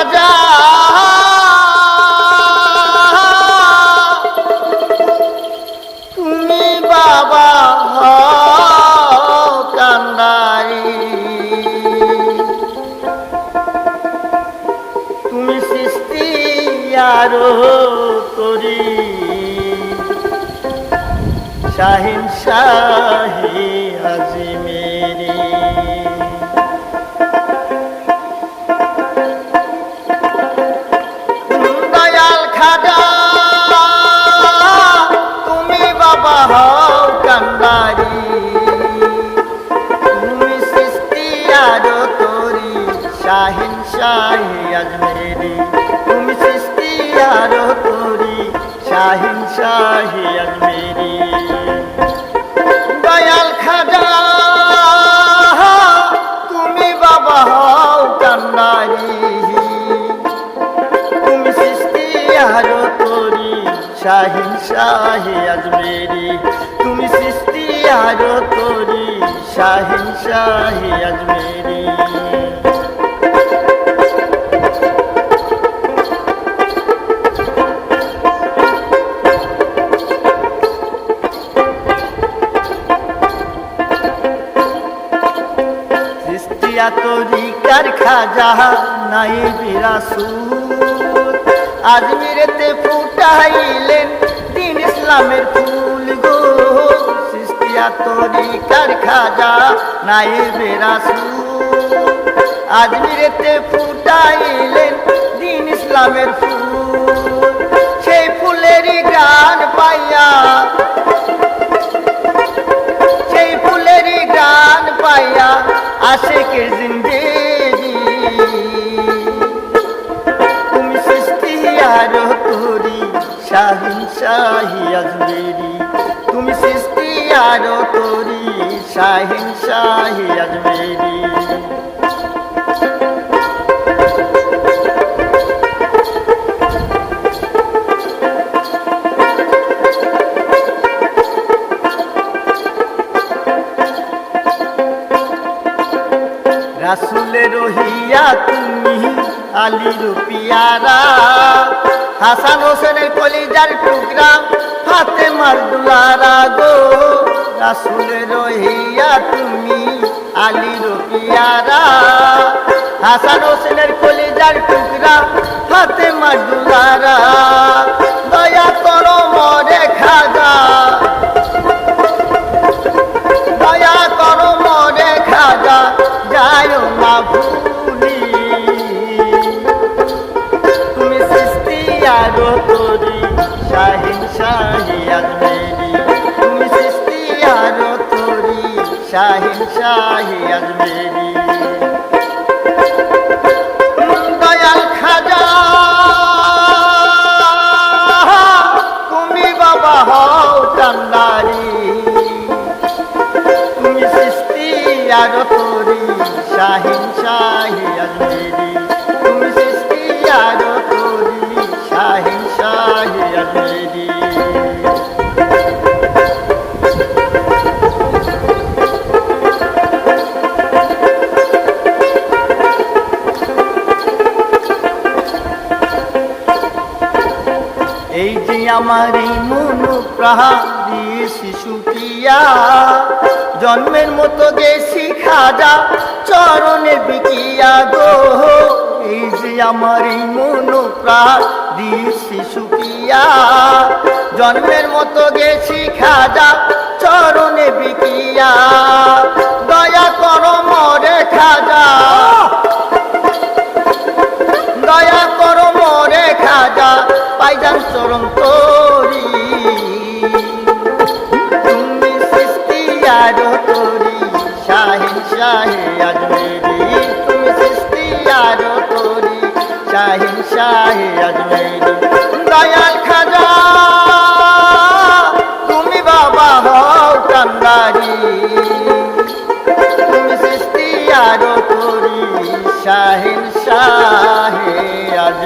খাজা তুমি বাবা হও কান্দারি। তুমি সৃষ্টি আরও করি। শাহিন শাহি আজি শাহি আজমেরি তুমি সৃষ্টি আরও তরি শাহিন শাহি আজমেরি দয়াল খাজা, তুমি বাবা হও কান্দারি তুমি সৃষ্টি আরও তরি শাহিন শাহি আজমেরি তুমি সৃষ্টি আরও তরি শাহিন শাহি আজমেরি সৃষ্টিয়া তরিকার খাজা নাই বিরাসু আজমিরেতে ফুটাইলেন দিন ইসলামের ফুল গো। সৃষ্টিয়া তরিকার খাজা নাই বিরাসু আজমিরেতে ফুটাইলেন দিন ইসলামের ফুল। সেই ফুলেরই গান পাইয়া আশেকের জিন্দেগি। তুমি সৃষ্টি আরও তোরি শাহিন শাহি আজমেরি। তুমি সৃষ্টি আরও তোরি শাহিন শাহি আজমেরি। রাসুলে রহিয়া তুমি আলির পিয়ারা। হাসান হোসেনের কলিজার টুকরা হাতে মারদুলারা গো। রাসুলে রহিয়া তুমি আলির পিয়ারা। হাসান হোসেনের কলিজার টুকরা হাতে মারদুলারা আরও করি শাহিন, শাহি আজমেরি। তুমি সৃষ্টি আরও করি শাহিন, শাহি আজমেরি। দয়াল খাজা, তুমি বাবা হও কান্দারি তুমি সৃষ্টি আরও করি শাহিন, শাহি আজমেরি। আমার এই মনু শিশু প্রিয়া জন্মের মতো গেছি খাজা, চরণে বিকিয়া গো। এই যে আমার এই মনু প্রাহারি শিশু প্রিয়া জন্মের মতো গেছি খাজা, চরণে বিকিয়া। দয়া করো মরে খাজা। রাহে আজ মেরি তুমি সৃষ্টি আরও তোরি শাহিন শাহে আজ মেরি দয়াল খাজা তুমি বাবা হও কান্দারি তুমি সৃষ্টি আরও তোরি শাহিন শাহে আজ